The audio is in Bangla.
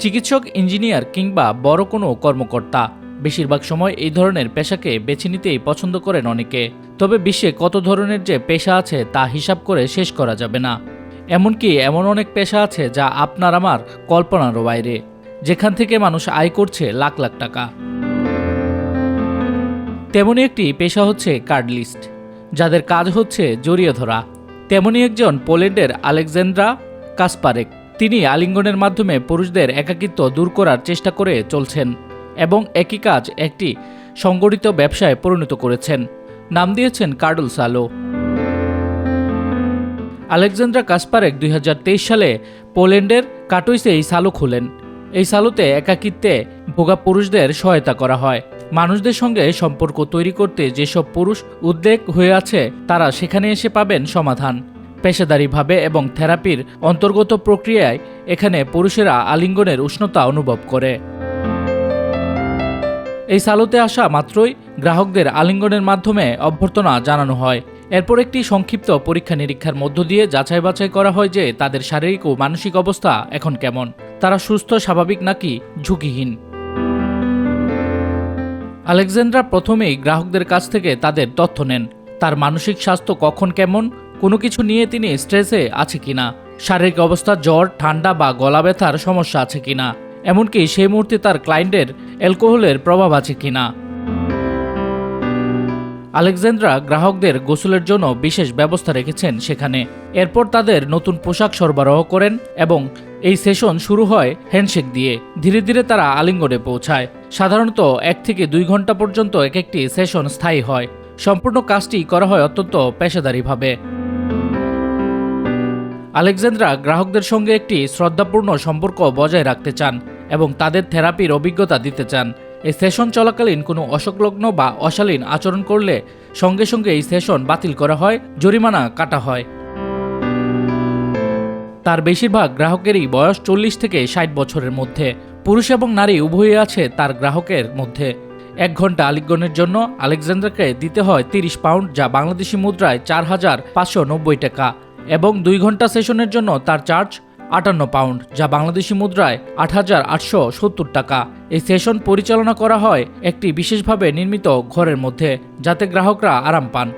চিকিৎসক, ইঞ্জিনিয়ার কিংবা বড় কোনো কর্মকর্তা। বেশিরভাগ সময় এই ধরনের পেশাকে বেছে নিতেই পছন্দ করেন অনেকে। তবে বিশ্বে কত ধরনের যে পেশা আছে তা হিসাব করে শেষ করা যাবে না। এমনকি এমন অনেক পেশা আছে যা আপনার আমার কল্পনারও বাইরে। যেখান থেকে মানুষ আয় করছে লাখ লাখ টাকা। তেমনই একটি পেশা হচ্ছে কার্ডলিস্ট যাদের কাজ হচ্ছে জড়িয়ে ধরা। তেমনই একজন পোল্যান্ডের আলেকজান্দ্রা কাসপারেক। তিনি আলিঙ্গনের মাধ্যমে পুরুষদের একাকিত্ব দূর করার চেষ্টা করে চলছেন এবং একই কাজ একটি সংগঠিত ব্যবসায় পরিণত করেছেন। নাম দিয়েছেন কার্ডল সালো। আলেকজান্দ্রা কাসপারেক দুই হাজার তেইশ সালে পোল্যান্ডের কাটুইসে এই সালো খুলেন। এই সালোতে একাকিত্বে ভোগা পুরুষদের সহায়তা করা হয়। মানুষদের সঙ্গে সম্পর্ক তৈরি করতে যেসব পুরুষ উদ্বেগ হয়ে আছে, তারা সেখানে এসে পাবেন সমাধান। পেশাদারিভাবে এবং থেরাপির অন্তর্গত প্রক্রিয়ায় এখানে পুরুষেরা আলিঙ্গনের উষ্ণতা অনুভব করে। এই সালোতে আসা মাত্রই গ্রাহকদের আলিঙ্গনের মাধ্যমে অভ্যর্থনা জানানো হয়। এরপর একটি সংক্ষিপ্ত পরীক্ষা নিরীক্ষার মধ্য দিয়ে যাচাই বাছাই করা হয় যে তাদের শারীরিক ও মানসিক অবস্থা এখন কেমন। তারা সুস্থ, স্বাভাবিক নাকি ঝুঁকিহীন? আলেকজান্ড্রা প্রথমেই গ্রাহকদের কাছ থেকে তাদের তথ্য নেন। তার মানসিক স্বাস্থ্য কখন কেমন কোনো কিছু নিয়ে তিনি স্ট্রেসে আছে কিনা? শারীরিক অবস্থা, জ্বর, ঠান্ডা বা গলা ব্যথার সমস্যা আছে কিনা? এমনকি সেই মুহূর্তে তার ক্লায়েন্টের অ্যালকোহলের প্রভাব আছে কিনা? আলেকজান্দ্রা গ্রাহকদের গোসলের জন্য বিশেষ ব্যবস্থা রেখেছেন সেখানে। এরপর তাদের নতুন পোশাক সরবরাহ করেন এবং এই সেশন শুরু হয় হ্যান্ডশেক দিয়ে। ধীরে ধীরে তারা আলিঙ্গনে পৌঁছায়। সাধারণত এক থেকে দুই ঘণ্টা পর্যন্ত এক একটি সেশন স্থায়ী হয়। সম্পূর্ণ কাজটি করা হয় অত্যন্ত পেশাদারিভাবে। আলেকজান্দ্রা গ্রাহকদের সঙ্গে একটি শ্রদ্ধাপূর্ণ সম্পর্ক বজায় রাখতে চান এবং তাদের থেরাপির অভিজ্ঞতা দিতে চান। এই সেশন চলাকালীন কোনো অসংলগ্ন বা অশালীন আচরণ করলে সঙ্গে সঙ্গে এই সেশন বাতিল করা হয়, জরিমানা কাটা হয়। তার বেশিরভাগ গ্রাহকেরই বয়স চল্লিশ থেকে ষাট বছরের মধ্যে। পুরুষ এবং নারী উভয়ই আছে তার গ্রাহকের মধ্যে। এক ঘণ্টা আলিঙ্গনের জন্য আলেকজান্ডারকে দিতে হয় তিরিশ পাউন্ড, যা বাংলাদেশি মুদ্রায় চার হাজার পাঁচশো নব্বই টাকা। এবং দুই ঘণ্টা সেশনের জন্য তার চার্জ আটান্ন পাউন্ড, যা বাংলাদেশি মুদ্রায় আট হাজার আটশো সত্তর টাকা। এই সেশন পরিচালনা করা হয় একটি বিশেষভাবে নির্মিত ঘরের মধ্যে, যাতে গ্রাহকরা আরাম পান।